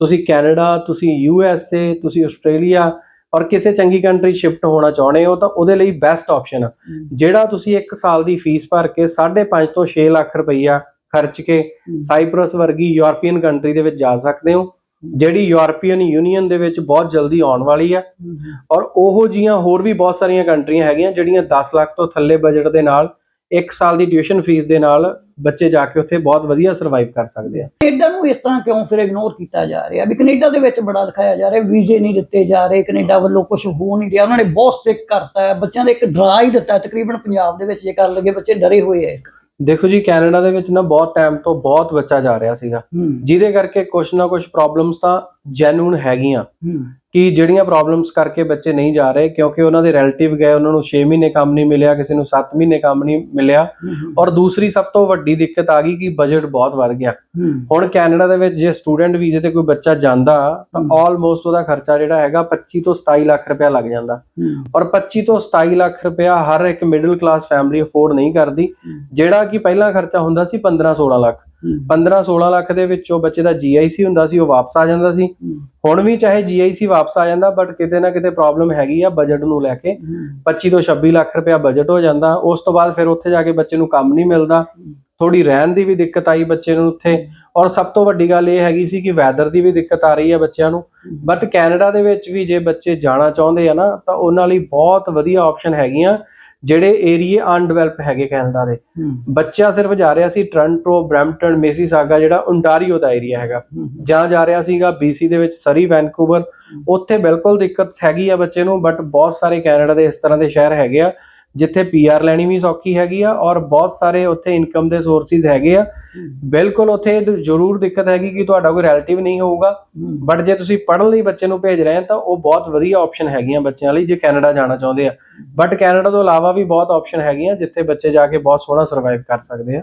ਤੁਸੀਂ ਕੈਨੇਡਾ ਤੁਸੀਂ ਯੂ ਐਸ ਏ ਤੁਸੀਂ ਆਸਟ੍ਰੇਲੀਆ ਔਰ ਕਿਸੇ ਚੰਗੀ ਕੰਟਰੀ ਸ਼ਿਫਟ ਹੋਣਾ ਚਾਹੁੰਦੇ ਹੋ ਤਾਂ ਉਹਦੇ ਲਈ ਬੈਸਟ ਆਪਸ਼ਨ ਆ। ਜਿਹੜਾ ਤੁਸੀਂ 1 ਸਾਲ ਦੀ ਫੀਸ ਭਰ ਕੇ 5.5 ਤੋਂ 6 ਲੱਖ ਰੁਪਈਆ ਖਰਚ ਕੇ ਸਾਈਪ੍ਰਸ ਵਰਗੀ ਯੂਰਪੀਅਨ ਕੰਟਰੀ ਦੇ ਵਿੱਚ ਜਾ ਸਕਦੇ ਹੋ ਜਿਹੜੀ ਯੂਰਪੀਅਨ ਯੂਨੀਅਨ ਦੇ ਵਿੱਚ ਬਹੁਤ ਜਲਦੀ ਆਉਣ ਵਾਲੀ ਆ। ਔਰ ਉਹੋ ਜੀਆਂ ਹੋਰ ਵੀ ਬਹੁਤ ਸਾਰੀਆਂ ਕੰਟਰੀਆਂ ਹੈਗੀਆਂ ਜਿਹੜੀਆਂ 10 ਲੱਖ ਤੋਂ ਥੱਲੇ ਬਜਟ ਦੇ ਨਾਲ 1 ਸਾਲ ਦੀ ਟਿਊਸ਼ਨ ਫੀਸ ਦੇ ਨਾਲ ਬੱਚੇ ਜਾ ਕੇ ਉੱਥੇ ਬਹੁਤ ਵਧੀਆ ਸਰਵਾਈਵ ਕਰ ਸਕਦੇ ਆ। ਕੈਨੇਡਾ ਨੂੰ ਇਸ ਤਰ੍ਹਾਂ ਕਿਉਂ ਫਿਰ ਇਗਨੋਰ ਕੀਤਾ ਜਾ ਰਿਹਾ? ਵੀ ਕੈਨੇਡਾ ਦੇ ਵਿੱਚ ਬੜਾ ਦਿਖਾਇਆ ਜਾ ਰਿਹਾ, ਵੀਜ਼ੇ ਨਹੀਂ ਦਿੱਤੇ ਜਾ ਰਹੇ, ਕੈਨੇਡਾ ਵੱਲੋਂ ਕੁਝ ਹੋ ਨਹੀਂ ਰਿਹਾ। ਉਹਨਾਂ ਨੇ ਬਹੁਤ ਸਟ੍ਰਿਕ ਕਰਤਾ। ਹੈ ਬੱਚਿਆਂ ਦਾ ਇੱਕ ਡਰਾ ਹੀ ਦਿੱਤਾ। ਤਕਰੀਬਨ ਪੰਜਾਬ ਦੇ ਵਿੱਚ ਜੇ ਕਰ ਲੱਗੇ ਬੱਚੇ ਡਰੇ ਹੋਏ ਐ ਦੇਖੋ ਜੀ ਕੈਨੇਡਾ ਦੇ ਵਿੱਚ ਨਾ ਬਹੁਤ ਟਾਈਮ ਤੋਂ ਬਹੁਤ ਬੱਚਾ ਜਾ ਰਿਹਾ ਸੀਗਾ। ਜਿਹਦੇ ਕਰਕੇ ਕੁਛ ਨਾ ਕੁਛ ਪ੍ਰੋਬਲਮਸ ਤਾਂ ਜੈਨੂਨ ਹੈਗੀਆਂ। ਕਿ ਜਿਹੜੀਆਂ ਪ੍ਰੋਬਲਮਸ ਕਰਕੇ ਬੱਚੇ ਨਹੀਂ ਜਾ ਰਹੇ ਕਿਉਂਕਿ ਉਹਨਾਂ ਦੇ ਰਿਲੇਟਿਵ ਗਏ ਉਹਨਾਂ ਨੂੰ 6 ਮਹੀਨੇ ਕੰਮ ਨਹੀਂ ਮਿਲਿਆ ਕਿਸੇ ਨੂੰ 7 ਮਹੀਨੇ ਕੰਮ ਨਹੀਂ ਮਿਲਿਆ। ਔਰ ਦੂਸਰੀ ਸਭ ਤੋਂ ਵੱਡੀ ਦਿੱਕਤ ਆ ਗਈ ਕਿ ਬਜਟ ਬਹੁਤ ਵੱਧ ਗਿਆ। ਹੁਣ ਕੈਨੇਡਾ ਦੇ ਵਿੱਚ ਜੇ ਸਟੂਡੈਂਟ ਵੀਜ਼ੇ ਤੇ ਕੋਈ ਬੱਚਾ ਜਾਂਦਾ ਤਾਂ। ਆਲਮੋਸਟ ਉਹਦਾ ਖਰਚਾ ਜਿਹੜਾ ਹੈਗਾ 25 ਤੋਂ 27 ਲੱਖ ਰੁਪਇਆ ਲੱਗ ਜਾਂਦਾ। ਔਰ 25 ਤੋਂ 27 ਲੱਖ ਰੁਪਇਆ ਹਰ ਇੱਕ ਮਿਡਲ ਕਲਾਸ ਫੈਮਿਲੀ ਅਫੋਰਡ ਨਹੀਂ ਕਰਦੀ ਜਿਹੜਾ ਕਿ ਪਹਿਲਾਂ ਖਰਚਾ ਹੁੰਦਾ ਸੀ 15 16 ਲੱਖ। 15 16 ਲੱਖ ਦੇ ਵਿੱਚੋਂ ਬੱਚੇ ਦਾ GIC ਹੁੰਦਾ ਸੀ ਉਹ ਵਾਪਸ ਆ ਜਾਂਦਾ ਸੀ। ਹੁਣ ਵੀ ਚਾਹੇ GIC ਵਾਪਸ ਆ ਜਾਂਦਾ ਬਟ ਕਿਤੇ ਨਾ ਕਿਤੇ ਪ੍ਰੋਬਲਮ ਹੈਗੀ ਆ ਬਜਟ ਨੂੰ ਲੈ ਕੇ। 25 ਤੋਂ 26 ਲੱਖ ਰੁਪਇਆ ਬਜਟ ਹੋ ਜਾਂਦਾ। ਉਸ ਤੋਂ ਬਾਅਦ ਫਿਰ ਉੱਥੇ ਜਾ ਕੇ ਬੱਚੇ ਨੂੰ ਕੰਮ ਨਹੀਂ ਮਿਲਦਾ। ਥੋੜੀ ਰਹਿਣ ਦੀ ਵੀ ਦਿੱਕਤ ਆਈ ਬੱਚੇ ਨੂੰ ਉੱਥੇ। ਔਰ ਸਭ ਤੋਂ ਵੱਡੀ ਗੱਲ ਇਹ ਹੈਗੀ ਸੀ ਕਿ ਵੈਦਰ ਦੀ ਵੀ ਦਿੱਕਤ ਆ ਰਹੀ ਹੈ ਬੱਚਿਆਂ ਨੂੰ। ਬਟ ਕੈਨੇਡਾ ਦੇ ਵਿੱਚ ਵੀ ਜੇ ਬੱਚੇ ਜਾਣਾ ਚਾਹੁੰਦੇ ਆ ਨਾ ਤਾਂ ਉਹਨਾਂ ਲਈ ਬਹੁਤ ਵਧੀਆ ਆਪਸ਼ਨ ਹੈਗੀਆਂ। ਜਿਹੜੇ ਏਰੀਏ ਅਨਡਿਵੈਲਪ ਹੈਗੇ ਕੈਨੇਡਾ ਦੇ। ਬੱਚਾ ਸਿਰਫ ਜਾ ਰਿਹਾ ਸੀ ਟ੍ਰਾਂਟੋ ਬ੍ਰੈਂਪਟਨ ਮੇਸੀਸਾਗਾ ਜਿਹੜਾ ਓਨਟਾਰੀਓ ਦਾ ਏਰੀਆ ਹੈਗਾ। ਜਾਂ ਜਾ ਰਿਹਾ ਸੀਗਾ BC ਦੇ ਵਿੱਚ ਸਰੀ ਵੈਨਕੂਵਰ ਉੱਥੇ ਬਿਲਕੁਲ ਦਿੱਕਤ ਹੈਗੀ ਆ ਬੱਚੇ ਨੂੰ ਬਟ ਬਹੁਤ ਸਾਰੇ ਕੈਨੇਡਾ ਦੇ ਇਸ ਤਰ੍ਹਾਂ ਦੇ ਸ਼ਹਿਰ ਹੈਗੇ ਆ। ਜਿੱਥੇ ਪੀਆਰ ਲੈਣੀ ਵੀ ਸੌਖੀ ਹੈਗੀ ਆ ਔਰ ਬਹੁਤ ਸਾਰੇ ਉੱਥੇ ਇਨਕਮ ਦੇ ਸੋਰਸਿਸ ਹੈਗੇ ਆ। ਬਿਲਕੁਲ ਉੱਥੇ ਜ਼ਰੂਰ ਦਿੱਕਤ ਹੈਗੀ ਕਿ ਤੁਹਾਡਾ ਕੋਈ ਰਿਲੇਟਿਵ ਨਹੀਂ ਹੋਊਗਾ। ਬਟ ਜੇ ਤੁਸੀਂ ਪੜ੍ਹਨ ਲਈ ਬੱਚੇ ਨੂੰ ਭੇਜ ਰਹੇ ਹੋ ਤਾਂ ਉਹ ਬਹੁਤ ਵਧੀਆ ਆਪਸ਼ਨ ਹੈਗੀਆਂ ਬੱਚਿਆਂ ਲਈ ਜੇ ਕੈਨੇਡਾ ਜਾਣਾ ਚਾਹੁੰਦੇ ਆ। ਬਟ ਕੈਨੇਡਾ ਤੋਂ ਇਲਾਵਾ ਵੀ ਬਹੁਤ ਆਪਸ਼ਨ ਹੈਗੀਆਂ ਜਿੱਥੇ ਬੱਚੇ ਜਾ ਕੇ ਬਹੁਤ ਸੋਹਣਾ ਸਰਵਾਈਵ ਕਰ ਸਕਦੇ ਆ।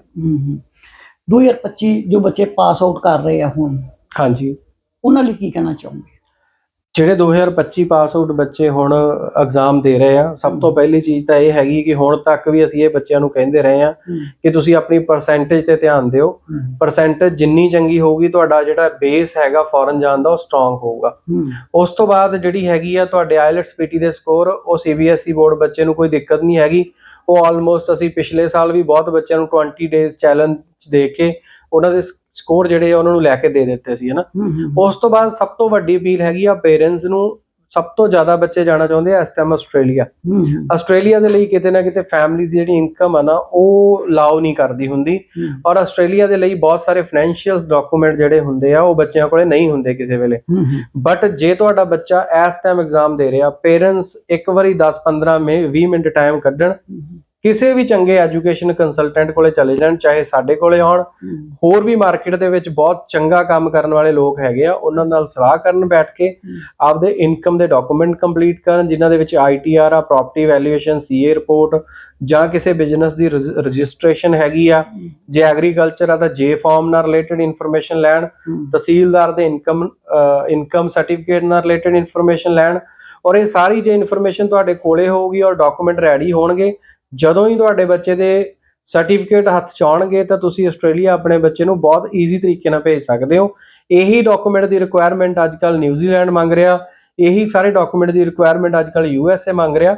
2025 ਜੋ ਬੱਚੇ ਪਾਸ ਆਊਟ ਕਰ ਰਹੇ ਆ ਹੁਣ ਹਾਂਜੀ। ਉਹਨਾਂ ਲਈ ਕੀ ਕਹਿਣਾ ਚਾਹੋਗੇ? ਜਿਹੜੇ 2025 ਪਾਸ ਆਊਟ ਬੱਚੇ ਹੁਣ ਐਗਜ਼ਾਮ ਦੇ ਰਹੇ ਆ ਸਭ ਤੋਂ ਪਹਿਲੀ ਚੀਜ਼ ਤਾਂ ਇਹ ਹੈਗੀ ਕਿ ਹੁਣ ਤੱਕ ਵੀ ਅਸੀਂ ਇਹ ਬੱਚਿਆਂ ਨੂੰ ਕਹਿੰਦੇ ਰਹੇ ਆ ਕਿ ਤੁਸੀਂ ਆਪਣੀ ਪਰਸੈਂਟੇਜ ਤੇ ਧਿਆਨ ਦਿਓ। ਪਰਸੈਂਟੇਜ ਜਿੰਨੀ ਚੰਗੀ ਹੋਊਗੀ ਤੁਹਾਡਾ ਜਿਹੜਾ ਬੇਸ ਹੈਗਾ ਫੋਰਨ ਜਾਣ ਦਾ ਉਹ ਸਟਰੋਂਗ ਹੋਊਗਾ। ਉਸ ਤੋਂ ਬਾਅਦ ਜਿਹੜੀ ਹੈਗੀ ਆ ਤੁਹਾਡੇ ਆਈਲਟਸ ਪੀਟੀ ਦੇ ਸਕੋਰ ਉਹ ਸੀਬੀਐਸਈ ਬੋਰਡ ਬੱਚੇ ਨੂੰ ਕੋਈ ਦਿੱਕਤ ਨਹੀਂ ਹੈਗੀ। ਉਹ ਆਲਮੋਸਟ ਅਸੀਂ ਪਿਛਲੇ ਸਾਲ ਵੀ ਬਹੁਤ ਬੱਚਿਆਂ ਨੂੰ 20 ਡੇਜ਼ ਚੈਲੰਜ ਦੇ ਕੇ ਉਹਨਾਂ ਦੇ ਸਕੋਰ ਜਿਹੜੇ ਆ ਉਹਨਾਂ ਨੂੰ ਲੈ ਕੇ ਦੇ ਦਿੱਤੇ ਸੀ ਹਨਾ? ਉਸ ਤੋਂ ਬਾਅਦ ਸਭ ਤੋਂ ਵੱਡੀ ਅਪੀਲ ਹੈਗੀ ਆ ਪੇਰੈਂਟਸ ਨੂੰ ਸਭ ਤੋਂ ਜ਼ਿਆਦਾ ਬੱਚੇ ਜਾਣਾ ਚਾਹੁੰਦੇ ਆ ਇਸ ਟਾਈਮ ਆਸਟ੍ਰੇਲੀਆ। ਆਸਟ੍ਰੇਲੀਆ ਦੇ ਲਈ ਕਿਤੇ ਨਾ ਕਿਤੇ ਫੈਮਿਲੀ ਦੀ ਜਿਹੜੀ ਇਨਕਮ ਆ ਨਾ ਉਹ ਲਾਓ ਨਹੀਂ ਕਰਦੀ ਹੁੰਦੀ। ਔਰ ਆਸਟ੍ਰੇਲੀਆ ਦੇ ਲਈ ਬਹੁਤ ਸਾਰੇ ਫਾਈਨੈਂਸ਼ੀਅਲਸ ਡਾਕੂਮੈਂਟ ਜਿਹੜੇ ਹੁੰਦੇ ਆ ਉਹ ਬੱਚਿਆਂ ਕੋਲੇ ਨਹੀਂ ਹੁੰਦੇ ਕਿਸੇ ਵੇਲੇ। ਬਟ ਜੇ ਤੁਹਾਡਾ ਬੱਚਾ ਇਸ ਟਾਈਮ ਐਗਜ਼ਾਮ ਦੇ ਰਿਹਾ ਪੇਰੈਂਟਸ ਇੱਕ ਵਾਰੀ 10 15 ਮੇ 20 ਮਿੰਟ ਟਾਈਮ ਕੱਢਣ। ਕਿਸੇ ਵੀ ਚੰਗੇ ਐਜੂਕੇਸ਼ਨ ਕੰਸਲਟੈਂਟ ਕੋਲੇ ਚਲੇ ਜਾਣ, ਚਾਹੇ ਸਾਡੇ ਕੋਲੇ ਆਉਣ, ਹੋਰ ਵੀ ਮਾਰਕੀਟ ਦੇ ਵਿੱਚ ਬਹੁਤ ਚੰਗਾ ਕੰਮ ਕਰਨ ਵਾਲੇ ਲੋਕ ਹੈਗੇ ਆ, ਉਹਨਾਂ ਨਾਲ ਸਲਾਹ ਕਰਨ ਬੈਠ ਕੇ ਆਪਦੇ ਇਨਕਮ ਦੇ ਡਾਕੂਮੈਂਟ ਕੰਪਲੀਟ ਕਰਨ, ਜਿਨ੍ਹਾਂ ਦੇ ਵਿੱਚ ਆਈਟੀਆਰ ਆ ਪ੍ਰਾਪਰਟੀ ਵੈਲਿਊਏਸ਼ਨ ਸੀਏ ਰਿਪੋਰਟ ਜਾਂ ਕਿਸੇ ਬਿਜ਼ਨਸ ਦੀ ਰਜਿਸਟ੍ਰੇਸ਼ਨ ਹੈਗੀ ਆ, ਜੇ ਐਗਰੀਕਲਚਰ ਆ ਤਾਂ ਜੇ ਫਾਰਮ ਨਾਲ ਰਿਲੇਟਡ ਇਨਫੋਰਮੇਸ਼ਨ ਲੈਣ, ਤਹਿਸੀਲਦਾਰ ਦੇ ਇਨਕਮ ਇਨਕਮ ਸਰਟੀਫਿਕੇਟ ਨਾਲ ਰਿਲੇਟਡ ਇਨਫੋਰਮੇਸ਼ਨ ਲੈਣ, ਔਰ ਇਹ ਸਾਰੀ ਜੇ ਇਨਫੋਰਮੇਸ਼ਨ ਤੁਹਾਡੇ ਕੋਲੇ ਹੋਊਗੀ ਔਰ ਡਾਕੂਮੈਂਟ ਰੈਡੀ ਹੋਣਗੇ ਜਦੋਂ ਹੀ ਤੁਹਾਡੇ ਬੱਚੇ ਦੇ ਸਰਟੀਫਿਕੇਟ ਹੱਥ 'ਚ ਆਉਣਗੇ ਤਾਂ ਤੁਸੀਂ ਆਸਟ੍ਰੇਲੀਆ ਆਪਣੇ ਬੱਚੇ ਨੂੰ ਬਹੁਤ ਈਜ਼ੀ ਤਰੀਕੇ ਨਾਲ ਭੇਜ ਸਕਦੇ ਹੋ। ਇਹੀ ਡਾਕੂਮੈਂਟ ਦੀ ਰਿਕੁਆਇਰਮੈਂਟ ਅੱਜਕੱਲ ਨਿਊਜ਼ੀਲੈਂਡ ਮੰਗ ਰਿਹਾ, ਇਹੀ ਸਾਰੇ ਡਾਕੂਮੈਂਟ ਦੀ ਰਿਕੁਆਇਰਮੈਂਟ ਅੱਜਕੱਲ ਏ ਮੰਗ ਰਿਹਾ।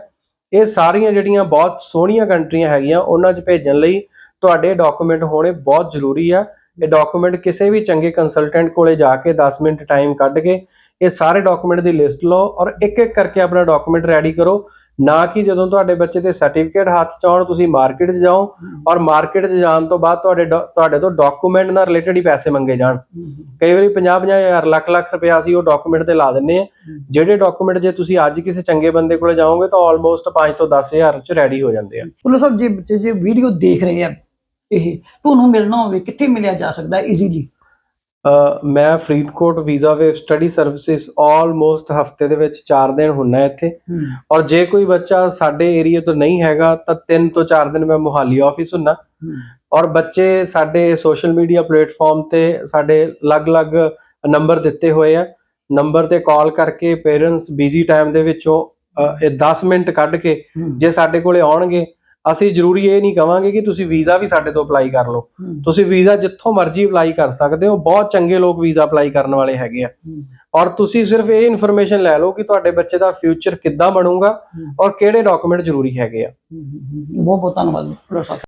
ਇਹ ਸਾਰੀਆਂ ਜਿਹੜੀਆਂ ਬਹੁਤ ਸੋਹਣੀਆਂ ਕੰਟਰੀਆਂ ਹੈਗੀਆਂ, ਉਹਨਾਂ 'ਚ ਭੇਜਣ ਲਈ ਤੁਹਾਡੇ ਡਾਕੂਮੈਂਟ ਹੋਣੇ ਬਹੁਤ ਜ਼ਰੂਰੀ ਆ। ਇਹ ਡਾਕੂਮੈਂਟ ਕਿਸੇ ਵੀ ਚੰਗੇ ਕੰਸਲਟੈਂਟ ਕੋਲੇ ਜਾ ਕੇ 10 ਮਿੰਟ ਟਾਈਮ ਕੱਢ ਕੇ ਇਹ ਸਾਰੇ ਡਾਕੂਮੈਂਟ ਦੀ ਲਿਸਟ ਲਓ ਔਰ ਇੱਕ ਇੱਕ ਕਰਕੇ ਆਪਣਾ ਡਾਕੂਮੈਂਟ ਰੈਡੀ ਕਰੋ। ਨਾ ਕਿ ਜਦੋਂ ਤੁਹਾਡੇ ਬੱਚੇ ਦੇ ਸਰਟੀਫਿਕੇਟ ਹੱਥ 'ਚ ਆਉਣ, ਤੁਸੀਂ ਮਾਰਕੀਟ 'ਚ ਜਾਓ ਔਰ ਮਾਰਕੀਟ 'ਚ ਜਾਣ ਤੋਂ ਬਾਅਦ ਤੁਹਾਡੇ ਤੁਹਾਡੇ ਤੋਂ ਡਾਕੂਮੈਂਟ ਨਾਲ ਰਿਲੇਟਡ ਹੀ ਪੈਸੇ ਮੰਗੇ ਜਾਣ। ਕਈ ਵਾਰੀ 50 ਹਜ਼ਾਰ ਲੱਖ ਲੱਖ ਰੁਪਏ ਅਸੀਂ ਉਹ ਡਾਕੂਮੈਂਟ ਤੇ ਲਾ ਦਿੰਨੇ ਆ ਜਿਹੜੇ ਡਾਕੂਮੈਂਟ ਜੇ ਤੁਸੀਂ ਅੱਜ ਕਿਸੇ ਚੰਗੇ ਬੰਦੇ ਕੋਲੇ ਜਾਓਗੇ ਤਾਂ ਆਲਮੋਸਟ 5 ਤੋਂ 10000 ਚ ਰੈਡੀ ਹੋ ਜਾਂਦੇ ਆ। ਪੁੱਲੋ ਸਾਹਿਬ, ਜੇ ਬੱਚੇ ਜੇ ਵੀਡੀਓ ਦੇਖ ਰਹੇ ਆ, ਇਹ ਤੁਹਾਨੂੰ ਮਿਲਣਾ ਹੋਵੇ, ਕਿੱਥੇ ਮਿਲਿਆ ਜਾ ਸਕਦਾ ਈਜ਼ੀਲੀ ਮੈਂ Faridkot visa way study services almost ਹਫ਼ਤੇ ਦੇ ਵਿੱਚ 4 ਦਿਨ ਹੁੰਨਾ ਇੱਥੇ। ਔਰ ਜੇ ਕੋਈ ਬੱਚਾ ਸਾਡੇ ਏਰੀਆ ਤੋਂ ਨਹੀਂ ਹੈਗਾ ਤਾਂ 3 ਤੋਂ 4 ਦਿਨ ਮੈਂ ਮੁਹਾਲੀ ਆਫਿਸ ਹੁੰਨਾ ਔਰ ਬੱਚੇ ਸਾਡੇ ਸੋਸ਼ਲ ਮੀਡੀਆ ਪਲੇਟਫਾਰਮ ਤੇ ਸਾਡੇ ਅਲੱਗ-ਅਲੱਗ ਨੰਬਰ ਦਿੱਤੇ ਹੋਏ ਆ। ਨੰਬਰ ਤੇ ਕਾਲ ਕਰਕੇ ਪੇਰੈਂਟਸ ਬਿਜ਼ੀ ਟਾਈਮ ਦੇ ਵਿੱਚੋਂ ਇਹ 10 ਮਿੰਟ ਕੱਢ ਕੇ ਜੇ ਸਾਡੇ ਕੋਲੇ ਆਉਣਗੇ ਅਸੀਂ ਜ਼ਰੂਰੀ ਇਹ ਨਹੀਂ ਕਵਾਂਗੇ ਕਿ ਤੁਸੀਂ ਵੀਜ਼ਾ ਵੀ ਸਾਡੇ ਤੋਂ ਅਪਲਾਈ ਕਰ ਲਓ। ਤੁਸੀਂ ਵੀਜ਼ਾ ਜਿੱਥੋਂ ਮਰਜ਼ੀ ਅਪਲਾਈ ਕਰ ਸਕਦੇ ਹੋ ਬਹੁਤ ਚੰਗੇ ਲੋਕ ਵੀਜ਼ਾ ਅਪਲਾਈ ਕਰਨ ਵਾਲੇ ਹੈਗੇ ਆ। ਔਰ ਤੁਸੀਂ ਸਿਰਫ ਇਹ ਇਨਫੋਰਮੇਸ਼ਨ ਲੈ ਲਓ ਕਿ ਤੁਹਾਡੇ ਬੱਚੇ ਦਾ ਫਿਊਚਰ ਕਿੱਦਾਂ ਬਣੂਗਾ। ਔਰ ਕਿਹੜੇ ਡਾਕੂਮੈਂਟ ਜ਼ਰੂਰੀ ਹੈਗੇ ਆ। ਬਹੁਤ ਬਹੁਤ ਧੰਨਵਾਦ।